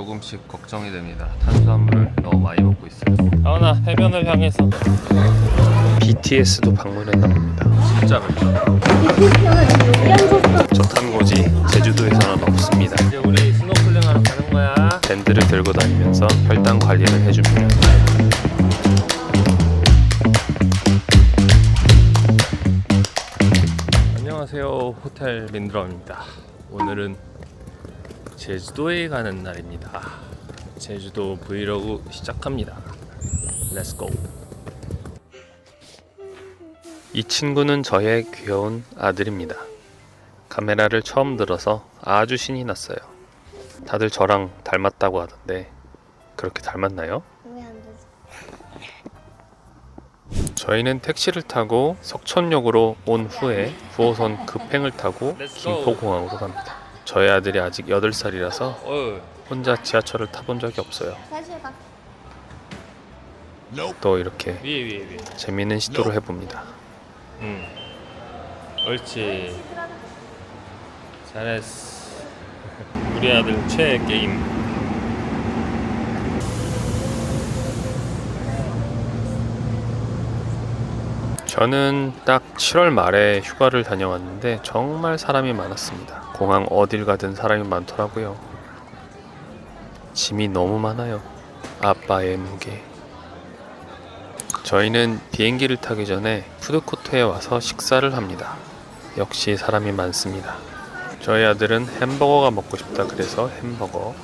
조금씩 걱정이 됩니다. 탄수화물을 너무 많이 먹고 있어요. 아나 해변을 향해서 BTS도 방문했나 봅니다. 진짜 맵죠? 저 탄고지 제주도에서는 없습니다. 이제 우리 스노클링 하러 가는 거야 밴드를 들고 다니면서 혈당 관리를 해줍니다. 안녕하세요 호텔 민드럼입니다 오늘은 제주도에 가는 날입니다 제주도 브이로그 시작합니다 렛츠고 이 친구는 저의 귀여운 아들입니다. 카메라를 처음 들어서 아주 신이 났어요. 다들 저랑 닮았다고 하던데 그렇게 닮았나요? 저희는 택시를 타고 석천역으로 온 후에 9호선 급행을 타고 김포공항으로 갑니다. 저희 아들이 아직 8살이라서 어. 혼자 지하철을 타본 적이 없어요. 또 이렇게 위에 위에 위에. 재미있는 시도를 해봅니다. 응. 옳지. 잘했어. 우리 아들 최애 게임. 저는 딱 7월 말에 휴가를 다녀왔는데 정말 사람이 많았습니다. 공항 어딜 가든 사람이 많더라고요. 짐이 너무 많아요. 아빠의 무게. 저희는 비행기를 타기 전에 푸드코트에 와서 식사를 합니다. 역시 사람이 많습니다. 저희 아들은 햄버거가 먹고 싶다 그래서 햄버거.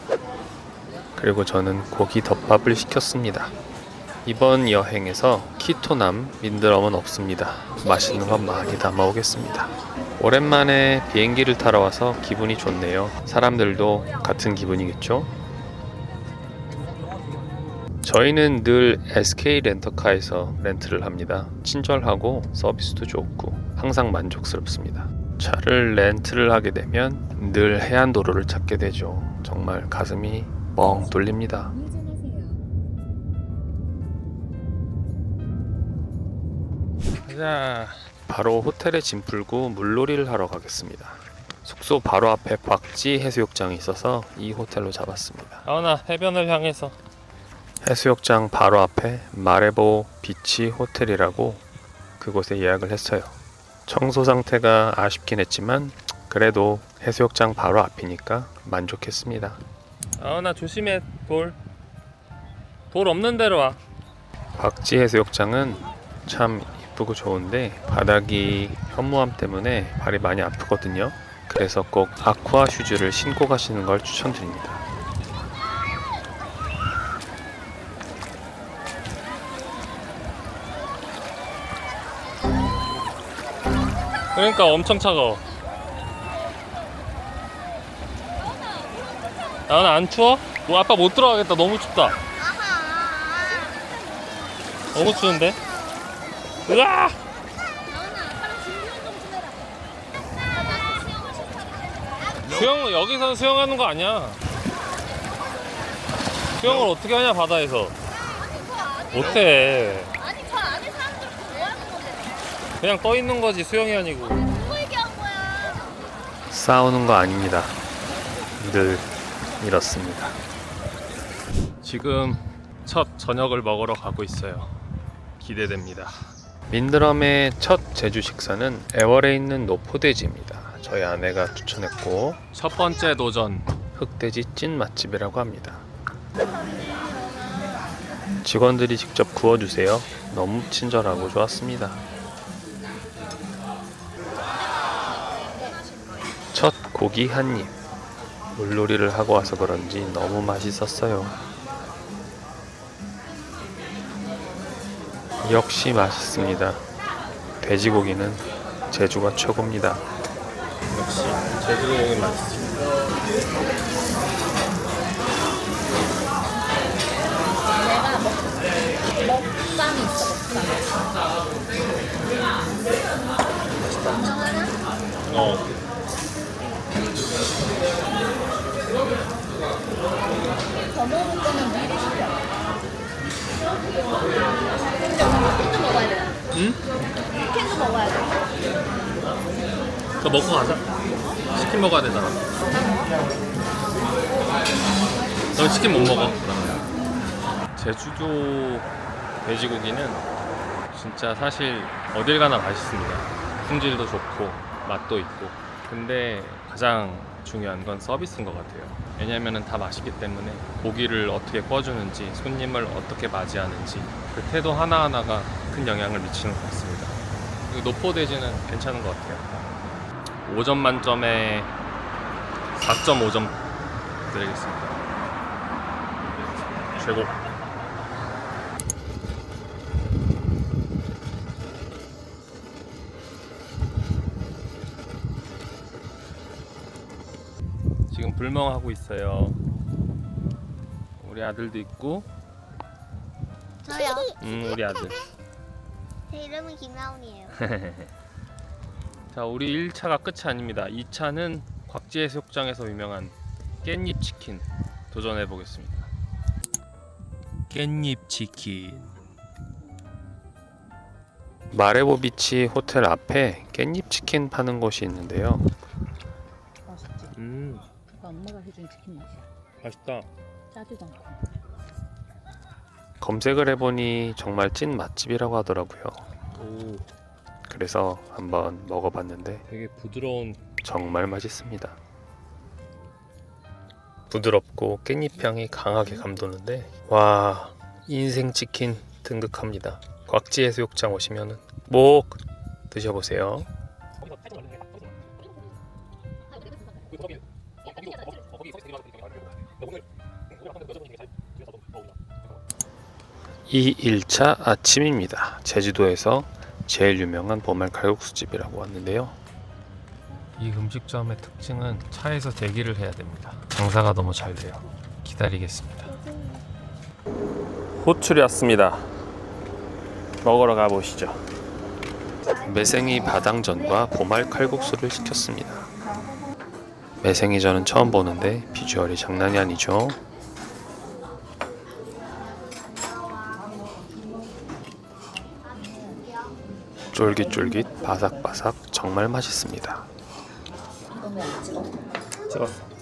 그리고 저는 고기 덮밥을 시켰습니다. 이번 여행에서 키토남 민드럼은 없습니다. 맛있는 것 많이 담아오겠습니다. 오랜만에 비행기를 타러 와서 기분이 좋네요. 사람들도 같은 기분이겠죠? 저희는 늘 SK 렌터카에서 렌트를 합니다. 친절하고 서비스도 좋고 항상 만족스럽습니다. 차를 렌트를 하게 되면 늘 해안도로를 찾게 되죠. 정말 가슴이 뻥 뚫립니다. 가자 바로 호텔에 짐 풀고 물놀이를 하러 가겠습니다. 숙소 바로 앞에 곽지 해수욕장이 있어서 이 호텔로 잡았습니다. 아나 해변을 향해서 해수욕장 바로 앞에 마레보 비치 호텔이라고 그곳에 예약을 했어요. 청소 상태가 아쉽긴 했지만 그래도 해수욕장 바로 앞이니까 만족했습니다. 아나 조심해 돌 돌 없는 데로 와 곽지 해수욕장은 참 이쁘고 좋은데 바닥이 현무암 때문에 발이 많이 아프거든요. 그래서 꼭 아쿠아 슈즈를 신고 가시는 걸 추천드립니다. 그러니까 엄청 차가워 아나 안 추워? 뭐 아빠 못 들어가겠다 너무 춥다 너무 추운데? 으아! 수영 여기서 수영하는 거 아니야 수영을 어떻게 하냐 바다에서 못해 아니 저 안에 사람들 뭐 하는 건데? 그냥 떠 있는 거지 수영이 아니고 누구 얘기한 거야? 싸우는 거 아닙니다. 늘 이렇습니다. 지금 첫 저녁을 먹으러 가고 있어요. 기대됩니다. 민드럼의 첫 제주 식사는 애월에 있는 노포돼지입니다. 저희 아내가 추천했고 첫 번째 도전. 흑돼지 찐 맛집이라고 합니다. 직원들이 직접 구워주세요. 너무 친절하고 좋았습니다. 첫 고기 한 입. 물놀이를 하고 와서 그런지 너무 맛있었어요. 역시 맛있습니다. 돼지고기는 제주가 최고입니다. 역시 제주도 고기 맛있지. 내가 먹 먹방이 있어 먹방. 어. 더 먹을 거면 미리 시켜. 응? 먹어야 돼. 그거 먹고 가자. 치킨 먹어야 되잖아. 너 치킨 못 먹어. 그러면. 제주도 돼지고기는 진짜 사실 어딜 가나 맛있습니다. 품질도 좋고 맛도 있고. 근데 가장 중요한 건 서비스인 것 같아요. 왜냐면은 다 맛있기 때문에 고기를 어떻게 꺼주는지 손님을 어떻게 맞이하는지 그 태도 하나하나가 큰 영향을 미치는 것 같습니다. 노포돼지는 괜찮은 것 같아요. 5점 만점에 4.5점 드리겠습니다. 최고. 불멍하고 있어요. 우리 아들도 있고, 저요. 음, 우리 아들. 제 이름은 김나온이에요. 자, 우리 1차가 끝이 아닙니다. 2차는 곽지 해수욕장에서 유명한 깻잎 치킨 도전해 보겠습니다. 깻잎 치킨. 마레보 비치 호텔 앞에 깻잎 치킨 파는 곳이 있는데요. 그거 엄마가 해준 치킨 맛이야. 맛있다. 짜지도 않고. 검색을 해보니 정말 찐 맛집이라고 하더라고요. 오, 그래서 한번 먹어봤는데 되게 부드러운 정말 맛있습니다. 부드럽고 깻잎 향이 강하게 감도는데 와 인생 치킨 등극합니다. 곽지 해수욕장 오시면은 꼭 드셔보세요. 이 1차 아침입니다. 제주도에서 제일 유명한 보말 칼국수집이라고 왔는데요. 이 음식점의 특징은 차에서 대기를 해야 됩니다. 장사가 너무 잘 돼요. 기다리겠습니다. 호출이 왔습니다. 먹으러 가보시죠. 매생이 바당전과 보말 칼국수를 시켰습니다. 매생이전은 처음 보는데 비주얼이 장난이 아니죠. 쫄깃쫄깃 바삭바삭 정말 맛있습니다. 찍었어.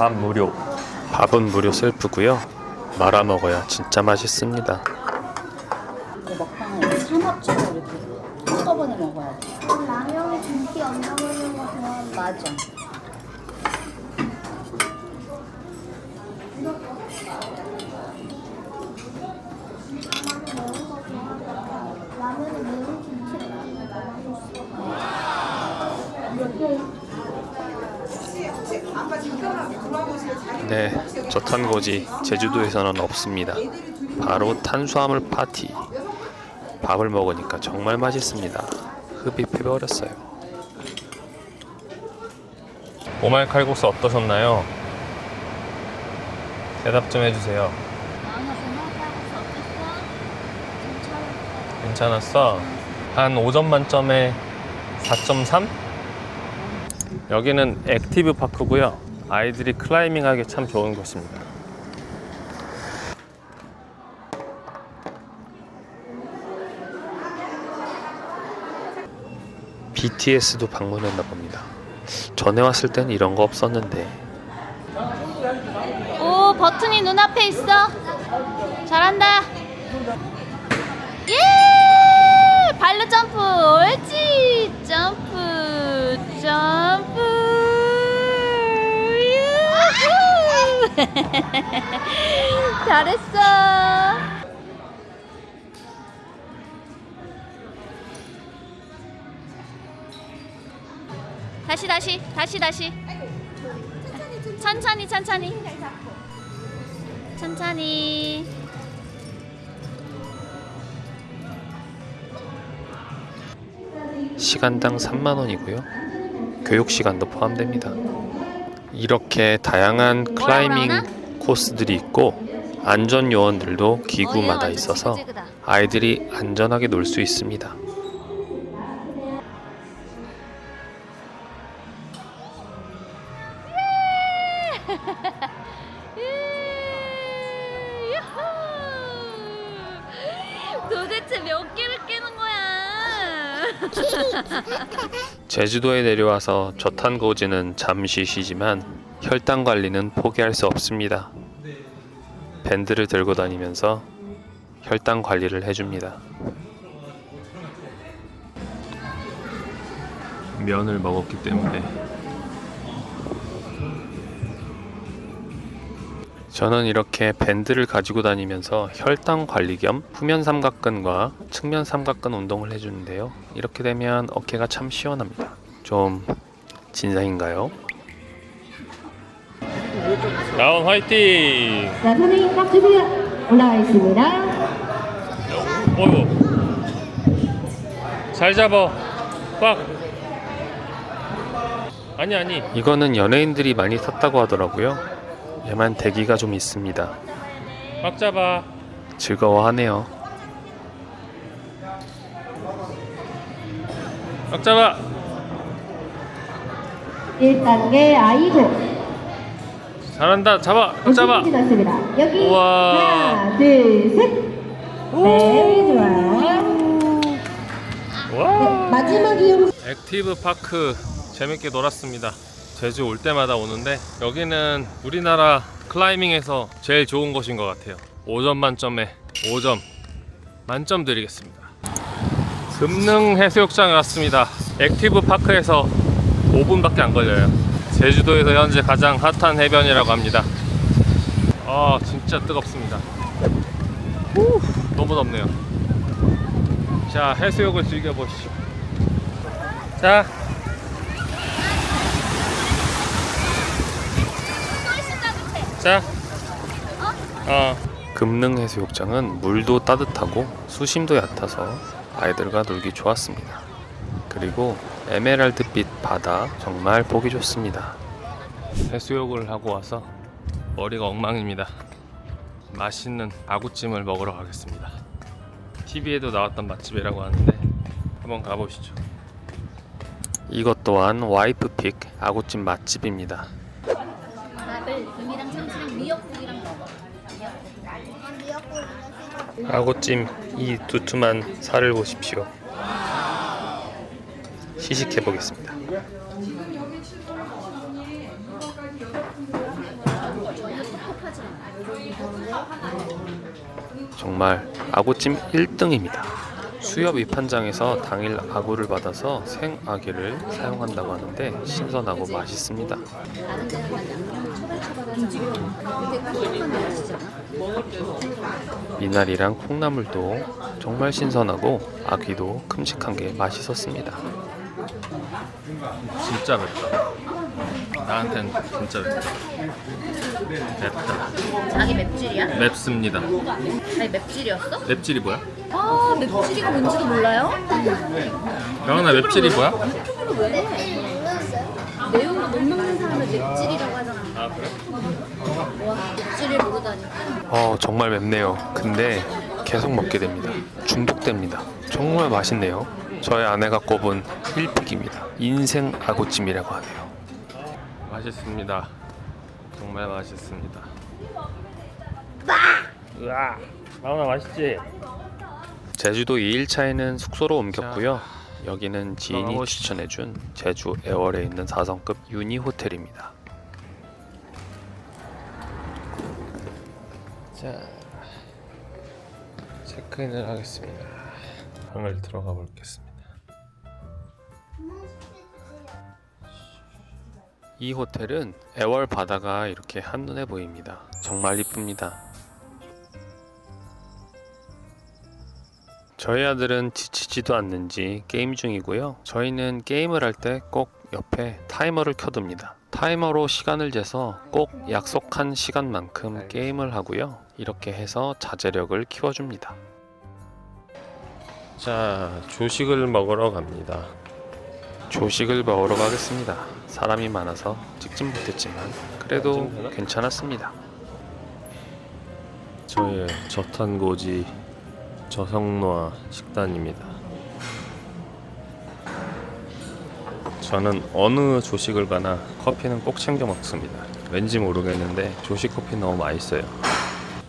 밥 무료. 밥은 무료 셀프고요. 말아 먹어야 진짜 맛있습니다. 이거 먹방을 삼합적으로 이렇게 한꺼번에 먹어야 돼. 라면에 김치 얹어 먹는 거 좋아하는 맞아. 라면에 매운 김치를 넣는 거 맛있어. 네, 저탄고지 제주도에서는 없습니다. 바로 탄수화물 파티. 밥을 먹으니까 정말 맛있습니다. 흡입해버렸어요. 오말 칼국수 어떠셨나요? 대답 좀 해주세요. 괜찮았어? 한 5점 만점에 4.3? 여기는 액티브 파크고요. 아이들이 클라이밍 하기 참 좋은 곳입니다. BTS도 방문했나 봅니다. 전에 왔을 땐 이런 거 없었는데 오, 버튼이 눈앞에 있어. 잘한다. 예! 발로 점프. 옳지. 점프. 점프. 유후. 잘했어. 다시 다시 다시 다시 천천히 천천히 천천히 시간당 3만 원이고요. 교육 시간도 포함됩니다. 이렇게 다양한 클라이밍 코스들이 있고 안전 요원들도 기구마다 있어서 아이들이 안전하게 놀 수 있습니다. 도대체 몇 개를 깨는 거야? 제주도에 내려와서 저탄고지는 잠시 쉬지만 혈당 관리는 포기할 수 없습니다. 밴드를 들고 다니면서 혈당 관리를 해줍니다. 면을 먹었기 때문에 저는 이렇게 밴드를 가지고 다니면서 혈당 관리 겸 후면 삼각근과 측면 삼각근 운동을 해주는데요. 이렇게 되면 어깨가 참 시원합니다. 좀 진상인가요? 나온 화이팅! 자, 선생님 딱 준비 올라와 있습니다. 어이구 잘 잡아 꽉 아니 아니 이거는 연예인들이 많이 탔다고 하더라고요. 얘만 대기가 좀 있습니다. 꽉 잡아 즐거워하네요. 꽉 잡아 1단계 아이고. 잘한다 잡아 꽉 잡아 지났습니다. 여기 우와. 하나, 둘, 셋. 네, 좋아요. 와 마지막 이용 액티브 파크 재밌게 놀았습니다. 제주 올 때마다 오는데 여기는 우리나라 클라이밍에서 제일 좋은 곳인 것 같아요. 5점 만점에 5점 만점 드리겠습니다. 금능 해수욕장에 왔습니다. 액티브 파크에서 5분밖에 안 걸려요. 제주도에서 현재 가장 핫한 해변이라고 합니다. 아 진짜 뜨겁습니다. 후, 너무 덥네요. 자 해수욕을 즐겨보시죠. 자 자. 어. 금능 해수욕장은 물도 따뜻하고 수심도 얕아서 아이들과 놀기 좋았습니다. 그리고 에메랄드빛 바다 정말 보기 좋습니다. 해수욕을 하고 와서 머리가 엉망입니다. 맛있는 아구찜을 먹으러 가겠습니다. TV에도 나왔던 맛집이라고 하는데 한번 가보시죠. 이것 또한 와이프픽 아구찜 맛집입니다. 밥을 금이랑 참치랑 미역국이랑 먹어. 아구찜 이 두툼한 살을 보십시오. 시식해 보겠습니다. 정말 아구찜 1등입니다. 수협 입한장에서 당일 아구를 받아서 생 아기를 사용한다고 하는데 신선하고 맛있습니다. 미나리랑 콩나물도 정말 신선하고 아귀도 큼직한 게 맛있었습니다. 진짜 맵다. 나한텐 진짜 맵다. 맵다. 자기 맵찔이야? 맵습니다. 자기 맵찔이었어? 맵찔이 뭐야? 아 맵찔이가 뭔지도 몰라요? 영원아 맵찔이 뭐야? 매운 거 못 먹는 사람을 맵찔이라고 하잖아. 아 그래? 와 맵찔을 모르다니. 어 정말 맵네요. 근데 계속 먹게 됩니다. 중독됩니다. 정말 맛있네요. 저의 아내가 꼽은 1픽입니다. 인생 아구찜이라고 하네요. 맛있습니다. 정말 맛있습니다. 으아, 나오나 맛있지? 제주도 2일차에는 숙소로 옮겼고요. 여기는 지인이. 추천해준 제주 애월에 있는 4성급 유니 호텔입니다. 자, 체크인을 하겠습니다. 방을 들어가 보겠습니다. 이 호텔은 애월 바다가 이렇게 한눈에 보입니다. 정말 이쁩니다. 저희 아들은 지치지도 않는지 게임 중이고요. 저희는 게임을 할 때 꼭 옆에 타이머를 켜둡니다. 타이머로 시간을 재서 꼭 약속한 시간만큼 게임을 하고요. 이렇게 해서 자제력을 키워줍니다. 자, 조식을 먹으러 갑니다. 조식을 먹으러 가겠습니다. 사람이 많아서 찍진 못했지만 그래도 괜찮았습니다. 저의 저탄고지 저성노화 식단입니다. 저는 어느 조식을 가나 커피는 꼭 챙겨 먹습니다. 왠지 모르겠는데 조식 커피 너무 맛있어요.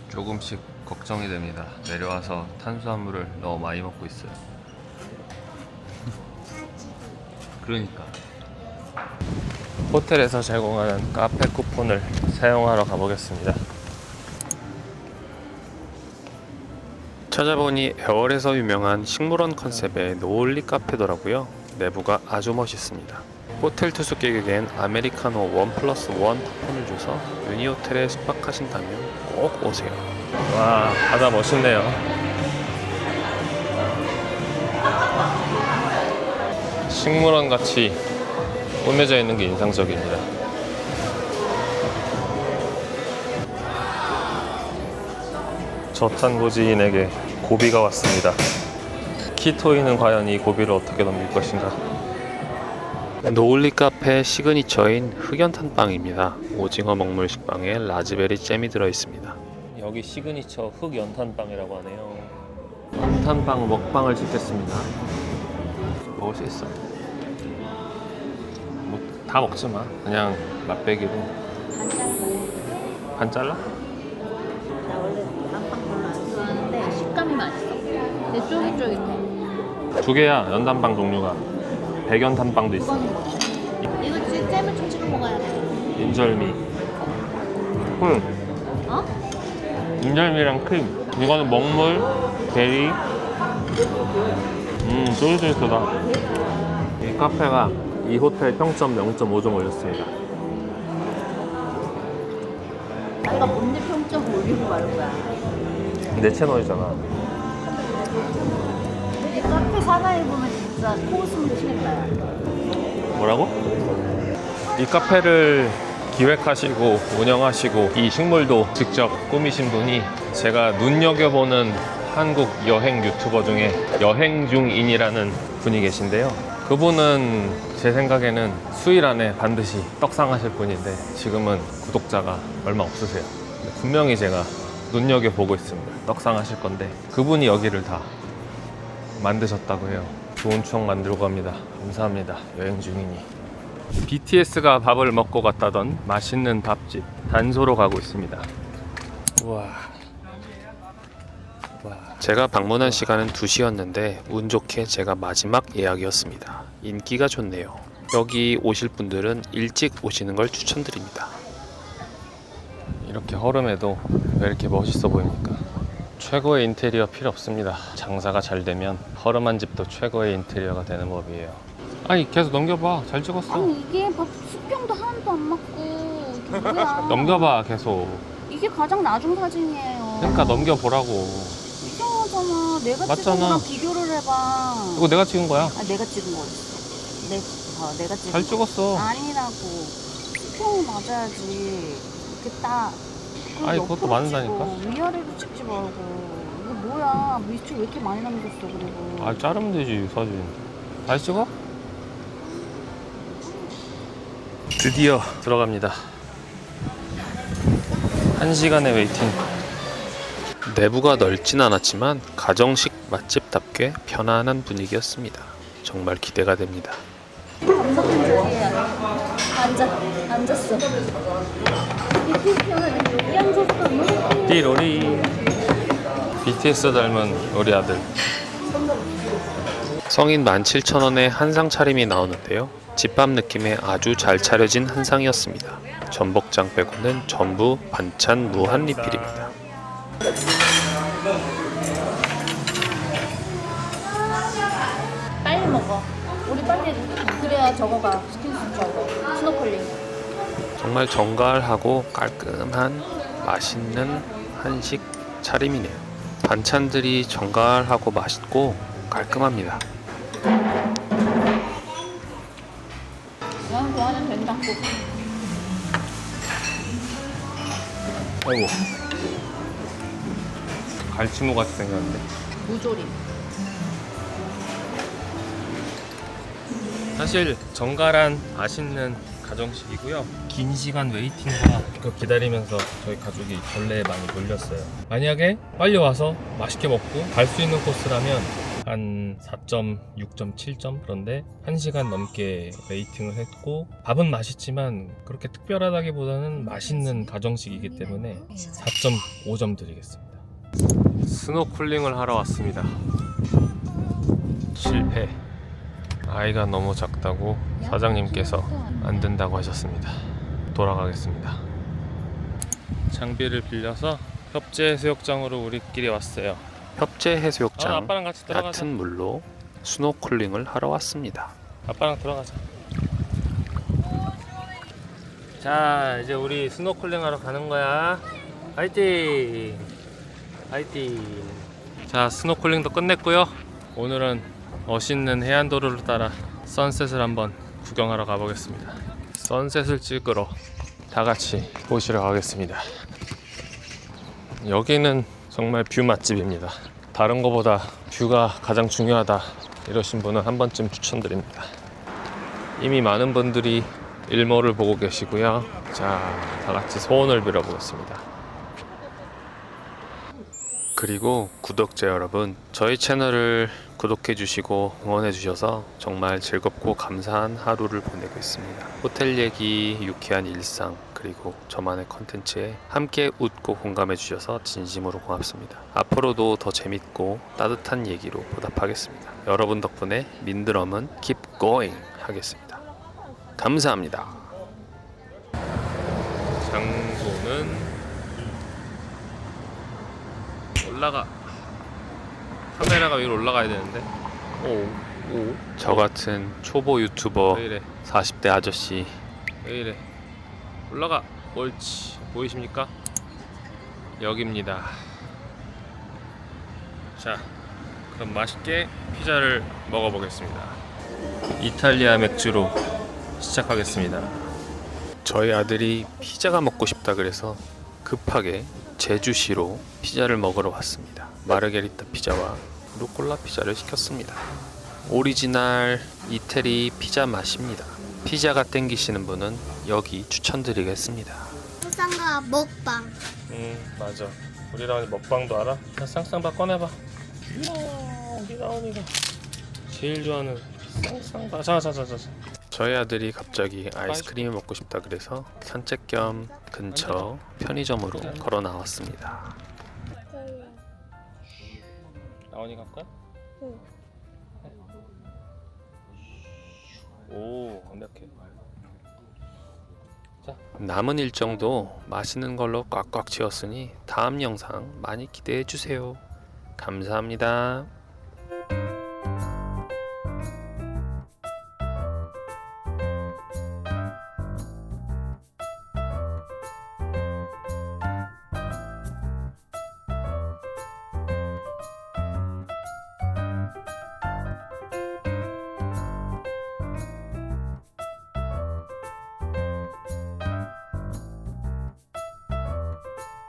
조금씩 걱정이 됩니다. 내려와서 탄수화물을 너무 많이 먹고 있어요. 그러니까 호텔에서 제공하는 카페 쿠폰을 사용하러 가보겠습니다. 찾아보니 애월에서 유명한 식물원 컨셉의 노을리 카페더라고요. 내부가 아주 멋있습니다. 호텔 투숙 계획엔 아메리카노 원 플러스 원 쿠폰을 줘서 유니호텔에 숙박하신다면 꼭 오세요. 와 바다 멋있네요. 식물원 같이 꾸며져 있는 게 인상적입니다. 저탄 고지인에게 고비가 왔습니다. 키토인은 과연 이 고비를 어떻게 넘길 것인가? 노을리 카페 시그니처인 흑연탄 빵입니다. 오징어 먹물 식빵에 라즈베리 잼이 들어 있습니다. 여기 시그니처 흑연탄 빵이라고 하네요. 연탄 빵 먹방을 찍겠습니다. 먹을 수 있어. 뭐 다 먹지 마. 그냥 맛배기로. 반 잘라? 나 원래 안빵 별로 안 좋아하는데 식감이 맛있어. 근데 쫄깃쫄깃해. 두 개야 연탄빵 종류가. 백연탄빵도 있어. 이거 잼을 좀 찍어 먹어야 돼. 인절미. 응. 어? 인절미랑 크림. 이거는 먹물, 베리. 음, 쫄깃쫄깃하다. 이 카페가 이 호텔 평점 0.5점 올렸습니다. 내가 뭔데 평점 올리고 말은 거야. 내 채널이잖아. 이 카페 사나이 보면 진짜 코웃음 치겠다. 야. 뭐라고? 이 카페를 기획하시고 운영하시고 이 식물도 직접 꾸미신 분이 제가 눈여겨보는 한국 여행 유튜버 중에 여행 중인이라는 분이 계신데요. 그분은 제 생각에는 수일 안에 반드시 떡상하실 분인데 지금은 구독자가 얼마 없으세요. 분명히 제가 눈여겨보고 있습니다. 떡상하실 건데 그분이 여기를 다 만드셨다고 해요. 좋은 추억 만들고 갑니다. 감사합니다. 여행 중이니. BTS가 밥을 먹고 갔다던 맛있는 밥집 단소로 가고 있습니다. 와. 와. 제가 방문한 시간은 2시였는데 운 좋게 제가 마지막 예약이었습니다. 인기가 좋네요. 여기 오실 분들은 일찍 오시는 걸 추천드립니다. 이렇게 허름해도 왜 이렇게 멋있어 보입니까? 최고의 인테리어 필요 없습니다. 장사가 잘 되면 허름한 집도 최고의 인테리어가 되는 법이에요. 아니 계속 넘겨봐. 잘 찍었어. 아니 이게 밥 수평도 하나도 안 맞고 이게 뭐야? 넘겨봐 계속. 이게 가장 나중 사진이에요. 그러니까 넘겨보라고. 이상하잖아. 내가 맞잖아. 찍은 거랑 비교를 해봐. 이거 내가 찍은 거야. 아 내가 찍은 거 있어. 내, 어, 내가 찍은 잘 거. 찍었어. 아니라고. 수평이 맞아야지. 이렇게 딱. 아니, 그것도 옆으로 맞는다니까? 찍고 위아래로 찍지 말고. 이거 뭐야? 밑줄 왜 이렇게 많이 남겼어 그리고. 아 자르면 되지 사진. 다시 찍어? 드디어 들어갑니다. 한 시간의 웨이팅. 내부가 넓진 않았지만 가정식 맛집답게 편안한 분위기였습니다. 정말 기대가 됩니다. 감사한 자리야. 앉아. 앉았어. 띠로리. BTS 닮은 우리 아들. 성인 17,000원에 한상 차림이 나오는데요. 집밥 느낌의 아주 잘 차려진 한상이었습니다. 전복장 빼고는 전부 반찬 무한 리필입니다. 빨리 먹어. 우리 빨리 그래야 저거가 스킨 저거 스노클링. 정말 정갈하고 깔끔한 맛있는 한식 차림이네요. 반찬들이 정갈하고 맛있고 깔끔합니다. 나는 좋아하는 된장국. 아이고. 갈치무 같이 생겼는데. 무조림. 사실 정갈한 맛있는 가정식이고요. 긴 시간 웨이팅과 그 기다리면서 저희 가족이 벌레에 많이 몰렸어요. 만약에 빨리 와서 맛있게 먹고 갈 수 있는 코스라면 한 4점, 6점, 7점 그런데 1시간 넘게 웨이팅을 했고 밥은 맛있지만 그렇게 특별하다기보다는 맛있는 가정식이기 때문에 4.5점 드리겠습니다. 스노클링을 하러 왔습니다. 실패. 아이가 너무 작다고 사장님께서 안 된다고 하셨습니다. 돌아가겠습니다. 장비를 빌려서 협재 해수욕장으로 우리끼리 왔어요. 협재 아, 해수욕장 아빠랑 같이 들어가자. 얕은 물로 스노클링을 하러 왔습니다. 아빠랑 들어가자. 자, 이제 우리 스노클링 하러 가는 거야. 화이팅! 화이팅! 자, 스노클링도 끝냈고요. 오늘은 멋있는 해안도로를 따라 선셋을 한번 구경하러 가보겠습니다. 선셋을 찍으러 다 같이 보시러 가겠습니다. 여기는 정말 뷰 맛집입니다. 다른 거보다 뷰가 가장 중요하다 이러신 분은 한 번쯤 추천드립니다. 이미 많은 분들이 일몰을 보고 계시고요. 자, 다 같이 소원을 빌어보겠습니다. 그리고 구독자 여러분, 저희 채널을 구독해 주시고 응원해 주셔서 정말 즐겁고 감사한 하루를 보내고 있습니다. 호텔 얘기, 유쾌한 일상, 그리고 저만의 컨텐츠에 함께 웃고 공감해 주셔서 진심으로 고맙습니다. 앞으로도 더 재밌고 따뜻한 얘기로 보답하겠습니다. 여러분 덕분에 민드럼은 keep going 하겠습니다. 감사합니다. 장소는 올라가. 카메라가 위로 올라가야 되는데. 오, 오. 저 같은 초보 유튜버 왜 이래? 40대 아저씨 왜 이래? 올라가. 옳지. 보이십니까? 여기입니다. 자, 그럼 맛있게 피자를 먹어보겠습니다. 이탈리아 맥주로 시작하겠습니다. 저희 아들이 피자가 먹고 싶다 그래서 급하게 제주시로 피자를 먹으러 왔습니다. 마르게리타 피자와 루꼴라 피자를 시켰습니다. 오리지널 이태리 피자 맛입니다. 피자가 땡기시는 분은 여기 추천드리겠습니다. 부산가 먹방. 응, 맞아. 우리 라온이 먹방도 알아? 자, 쌍쌍바 꺼내봐. 이야, 우리 라온이가 제일 좋아하는 쌍쌍바. 자, 자, 자, 자. 자. 저희 아들이 갑자기 아이스크림이 먹고 싶다 그래서 산책 겸 근처 편의점으로 걸어 나왔습니다. 라온이 갈까? 응. 오, 완벽해. 남은 일정도 맛있는 걸로 꽉꽉 채웠으니 다음 영상 많이 기대해 주세요. 감사합니다.